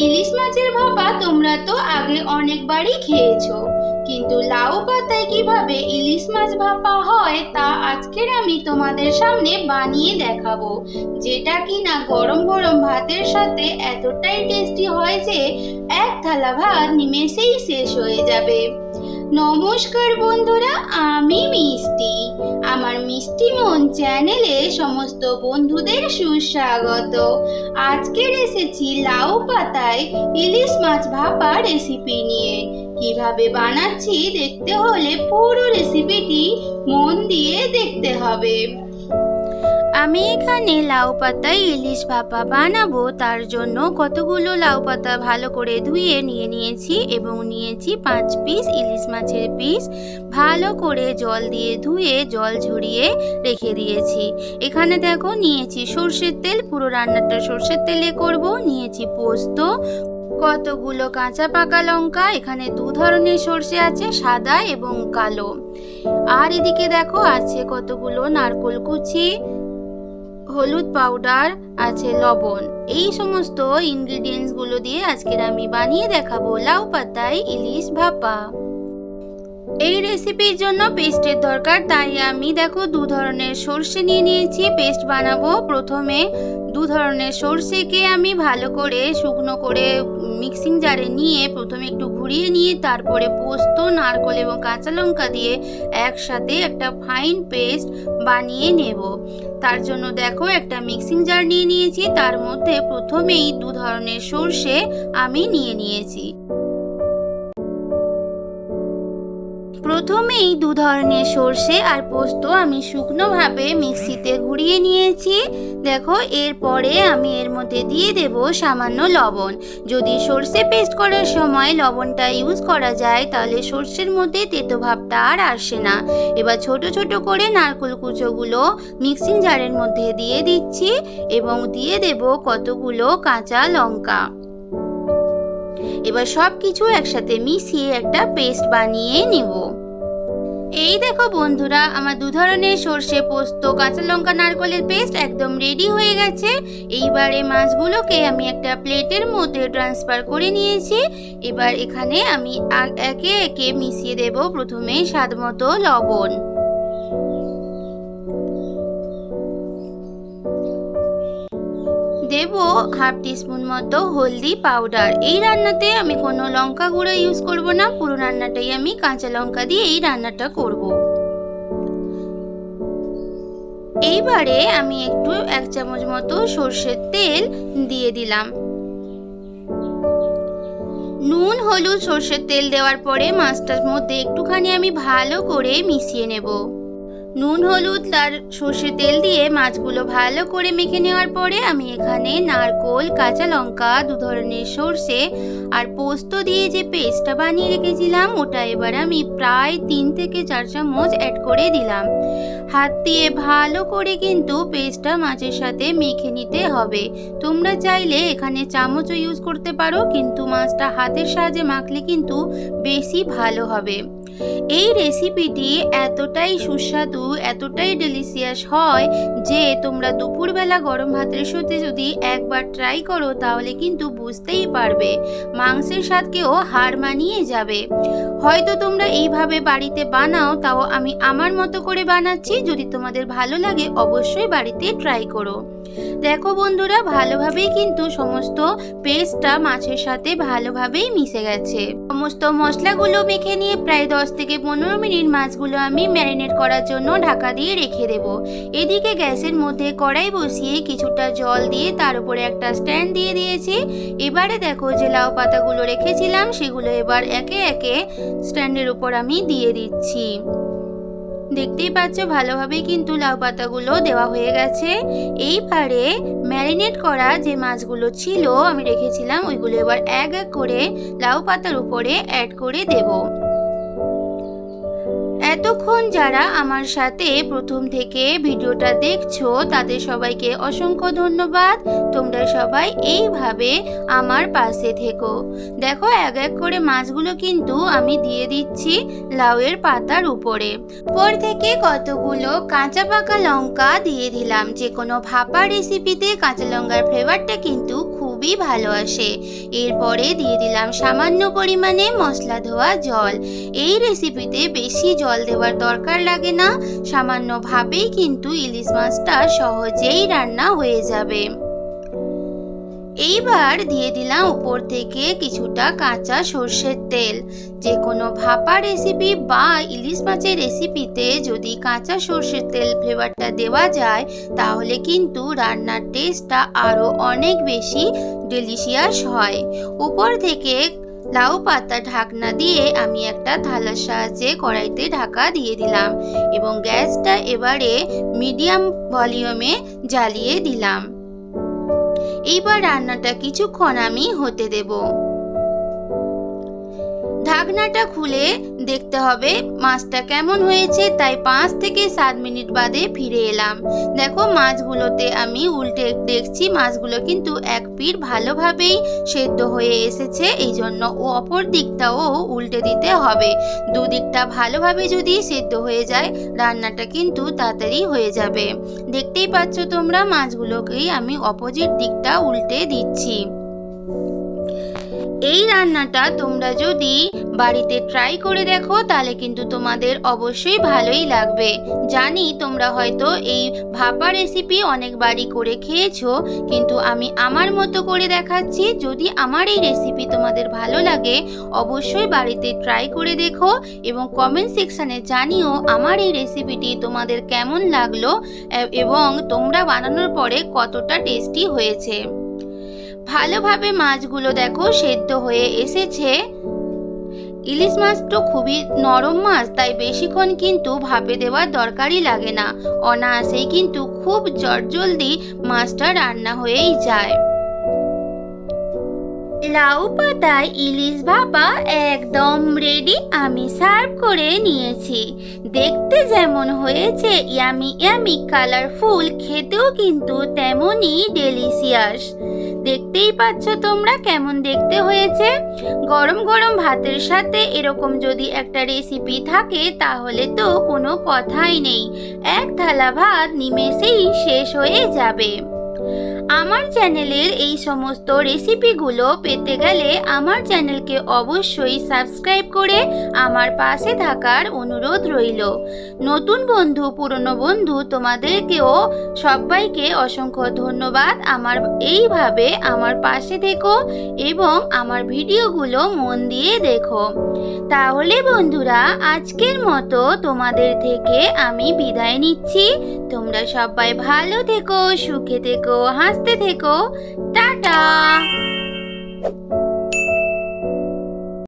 ইলিশ মাছের ভাপা তোমরা তো আগে অনেকবারই খেয়েছো। কিন্তু লাউ পাতায় কীভাবে ইলিশ মাছ ভাপা হয় তা আজকের আমি তোমাদের সামনে বানিয়ে দেখাবো। যেটা কিনা গরম গরম ভাতের সাথে এতটাই টেস্টি হয় যে, এক থালা ভাত নিমেষেই শেষ হয়ে যাবে। নমস্কার বন্ধুরা, আমি মিষ্টি। আমার মিষ্টি মন চ্যানেলে সমস্ত বন্ধুদের সুস্বাগত। আজকের এসেছি লাউ পাতায় ইলিশ মাছ ভাপা রেসিপি নিয়ে। কীভাবে বানাচ্ছি দেখতে হলে পুরো রেসিপিটি মন দিয়ে দেখতে হবে। আমি এখানে লাউ পাতায় ইলিশ ভাপা বানাবো। তার জন্য কতগুলো লাউ পাতা ভালো করে ধুয়ে নিয়ে নিয়েছি এবং নিয়েছি পাঁচ পিস ইলিশ মাছের পিস। ভালো করে জল দিয়ে ধুয়ে, জল ঝরিয়ে রেখে দিয়েছি। এখানে দেখো, নিয়েছি সর্ষের তেল, পুরো রান্নাটা সর্ষের তেলে করব। নিয়েছি পোস্ত, কতগুলো কাঁচা পাকা লঙ্কা, এখানে দু ধরনের সর্ষে আছে, সাদা এবং কালো। আর এদিকে দেখো, আছে কতগুলো নারকোল কুচি হলুদ পাউডার আছে লবণ। এই সমস্ত ইনগ্রিডিয়েন্টসগুলো দিয়ে আজকের আমি বানিয়ে দেখাবো লাউ পাতায় ইলিশ ভাপা। এই রেসিপির জন্য পেস্টের দরকার, তাই আমি দেখো দু ধরনের সর্ষে নিয়ে নিয়েছি। পেস্ট বানাবো প্রথমে দু ধরনের সর্ষেকে আমি ভালো করে শুকনো করে মিক্সিং জারে নিয়ে প্রথমে একটু ঘুরিয়ে নিয়ে তারপরে পোস্ত, নারকোল এবং কাঁচা লঙ্কা দিয়ে একসাথে একটা ফাইন পেস্ট বানিয়ে নেব। তার জন্য দেখো একটা মিক্সিং জার নিয়ে নিয়েছি, তার মধ্যে প্রথমেই দু ধরনের সর্ষে আমি নিয়ে নিয়েছি। প্রথমেই দু ধরনের সর্ষে আর পোস্ত আমি শুকনোভাবে মিক্সিতে ঘুরিয়ে নিয়েছি। দেখো, এরপরে আমি এর মধ্যে দিয়ে দেব সামান্য লবণ। যদি সর্ষে পেস্ট করার সময় লবণটা ইউজ করা যায়, তাহলে সর্ষের মধ্যে তেতো ভাবটা আর আসে না। এবার ছোট ছোট করে নারকেল কুচোগুলো মিক্সিং জারের মধ্যে দিয়ে দিচ্ছি এবং দিয়ে দেব কতগুলো কাঁচা লঙ্কা। এবার সব কিছু একসাথে মিশিয়ে একটা পেস্ট বানিয়ে নিব। এই দেখো বন্ধুরা, আমার দু ধরনের সর্ষে পোস্ত, কাঁচা লঙ্কা, নারকলের পেস্ট একদম রেডি হয়ে গেছে। এইবারে মাছগুলোকে আমি একটা প্লেটের মধ্যে ট্রান্সফার করে নিয়েছি। এবার এখানে আমি একে একে মিশিয়ে দেব প্রথমে স্বাদ মতো লবণ। দেব হাফ টিস্পুন মতো হলদি পাউডার। এই রান্নাতে আমি কোনো লঙ্কা গুঁড়ো ইউজ করব না, পুরো রান্নাটাই আমি কাঁচা লঙ্কা দিয়ে এই রান্নাটা করব। এইবারে আমি একটু এক চামচ মতো সর্ষের তেল দিয়ে দিলাম। নুন, হলুদ, সর্ষের তেল দেওয়ার পরে মাছটার মধ্যে একটুখানি আমি ভালো করে মিশিয়ে নেব। নুন, হলুদ, আর সর্ষে তেল দিয়ে মাছগুলো ভালো করে মেখে নেওয়ার পরে আমি এখানে নারকোল, কাঁচা লঙ্কা, দু ধরনের সর্ষে আর পোস্ত দিয়ে যে পেস্টটা বানিয়ে রেখেছিলাম, ওটা এবার আমি প্রায় তিন থেকে চার চামচ অ্যাড করে দিলাম। হাত দিয়ে ভালো করে কিন্তু পেস্টটা মাছের সাথে মেখে নিতে হবে। তোমরা চাইলে এখানে চামচও ইউজ করতে পারো, কিন্তু মাছটা হাতের সাহায্যে মাখলে কিন্তু বেশি ভালো হবে। এই রেসিপিটি এতটাই সুস্বাদু, এতটাই ডেলিসিয়াস হয় যে তোমরা দুপুরবেলা গরম ভাতের সাথে যদি একবার ট্রাই করো তাহলে কিন্তু বুঝতেই পারবে, মাংসের স্বাদকেও হার মানিয়ে যাবে। হয়তো তোমরা এইভাবে বাড়িতে বানাও, তাও আমি আমার মতো করে বানাচ্ছি, যদি তোমাদের ভালো লাগে অবশ্যই বাড়িতে ট্রাই করো। দেখো বন্ধুরা, ভালোভাবেই কিন্তু সমস্ত পেস্টটা মাছের সাথে ভালোভাবেই মিশে গেছে। সমস্ত মশলাগুলো মেখে নিয়ে প্রায় দশ থেকে পনেরো মিনিট মাছগুলো আমি ম্যারিনেট করার জন্য ঢাকা দিয়ে রেখে দেব। এদিকে গ্যাসের মধ্যে কড়াই বসিয়ে কিছুটা জল দিয়ে তার উপরে একটা স্ট্যান্ড দিয়ে দিয়েছি। এবারে দেখো যে লাউ পাতাগুলো রেখেছিলাম, সেগুলো এবার একে একে স্ট্যান্ডের উপর আমি দিয়ে দিচ্ছি। দেখতেই পাচ্ছ ভালোভাবে কিন্তু লাউ পাতাগুলো দেওয়া হয়ে গেছে। এই এইবারে ম্যারিনেট করা যে মাছগুলো ছিল, আমি রেখেছিলাম, ওইগুলো এবার এক এক করে লাউ পাতার উপরে অ্যাড করে দেবো। এতক্ষণ যারা আমার সাথে প্রথম থেকে ভিডিওটা দেখছ, তাদের সবাইকে অসংখ্য ধন্যবাদ। তোমরা সবাই এইভাবে আমার পাশে থেকো। দেখো, এক এক করে মাছগুলো কিন্তু আমি দিয়ে দিচ্ছি লাউয়ের পাতার উপরে। উপর থেকে কতগুলো কাঁচা পাকা লঙ্কা দিয়ে দিলাম। যে কোনো ভাপা রেসিপিতে কাঁচা লঙ্কার ফ্লেভারটা কিন্তু খুবই ভালো আসে। এরপরে দিয়ে দিলাম সামান্য পরিমাণে মশলা ধোয়া জল। এই রেসিপিতে বেশি জল দেওয়ার দরকার লাগে না। সামান্যভাবেই কিন্তু ইলিশ মাছটা সহজেই রান্না হয়ে যাবে। এইবার দিয়ে দিলাম উপর থেকে কিছুটা কাঁচা সর্ষের তেল। যে কোনো ভাপা রেসিপি বা ইলিশ মাছের রেসিপিতে যদি কাঁচা সর্ষের তেল ফ্লেভারটা দেওয়া যায়, তাহলে কিন্তু রান্নার টেস্টটা আরও অনেক বেশি ডেলিশিয়াস হয়। উপর থেকে লাউ পাতা ঢাকনা দিয়ে আমি একটা থালার সাহায্যে কড়াইতে ঢাকা দিয়ে দিলাম এবং গ্যাসটা এবারে মিডিয়াম ভলিউমে জ্বালিয়ে দিলাম। এইবার রান্নাটা কিছুক্ষণ আমি হতে দেব। ঢাকনাটা খুলে দেখতে হবে মাছটা কেমন হয়েছে। তাই পাঁচ থেকে সাত মিনিট বাদে ফিরে এলাম। দেখো মাছগুলোতে আমি উল্টে দেখছি, মাছগুলো কিন্তু এক পিঠ ভালোভাবেই সেদ্ধ হয়ে এসেছে। এই জন্য ও অপর দিকটাও উল্টে দিতে হবে। দুদিকটা ভালোভাবে যদি সেদ্ধ হয়ে যায়, রান্নাটা কিন্তু তাড়াতাড়ি হয়ে যাবে। দেখতেই পাচ্ছ তোমরা, মাছগুলোকেই আমি অপোজিট দিকটা উল্টে দিচ্ছি। এই রান্নাটা তোমরা যদি বাড়িতে ট্রাই করে দেখো, তাহলে কিন্তু তোমাদের অবশ্যই ভালোই লাগবে। জানি তোমরা হয়তো এই ভাপা রেসিপি অনেকবারই করে খেয়েছো, কিন্তু আমি আমার মতো করে দেখাচ্ছি। যদি আমার এই রেসিপি তোমাদের ভালো লাগে, অবশ্যই বাড়িতে ট্রাই করে দেখো এবং কমেন্ট সেকশানে জানিও আমার এই রেসিপিটি তোমাদের কেমন লাগল এবং তোমরা বানানোর পরে কতটা টেস্টি হয়েছে। ভালোভাবে মাছগুলো দেখো সেদ্ধ হয়ে এসেছে। ইলিশ মাছ তো খুবই নরম মাছ, তাই বেশিক্ষণ কিন্তু ভাপে দেওয়ার দরকারই লাগে না। অনায়াসেই কিন্তু খুব জলদি মাছটা রান্না হয়েই যায়। লাউ পাতায় ইলিশ ভাপা একদম রেডি আমি সার্ভ করে নিয়েছি। দেখতে যেমন হয়েছে ইয়ামি ইয়ামি কালারফুল খেতেও কিন্তু তেমনই ডেলিশিয়াস দেখতেই পাচ্ছ তোমরা কেমন দেখতে হয়েছে? গরম গরম ভাতের সাথে এরকম যদি একটা রেসিপি থাকে, তাহলে তো কোনো কথাই নেই। এক থালা ভাত নিমেষেই শেষ হয়ে যাবে। আমার চ্যানেলের এই সমস্ত রেসিপিগুলো পেতে গেলে আমার চ্যানেলকে অবশ্যই সাবস্ক্রাইব করে আমার পাশে থাকার অনুরোধ রইল। নতুন বন্ধু, পুরনো বন্ধু তোমাদেরকেও সবাইকে অসংখ্য ধন্যবাদ। আমার এইভাবে আমার পাশে থেকো এবং আমার ভিডিওগুলো মন দিয়ে দেখো। তাহলে বন্ধুরা, আজকের মতো তোমাদের থেকে আমি বিদায় নিচ্ছি। তোমরা সবাই ভালো থেকো সুখে থেকো হাসতে থেকো। টাটা!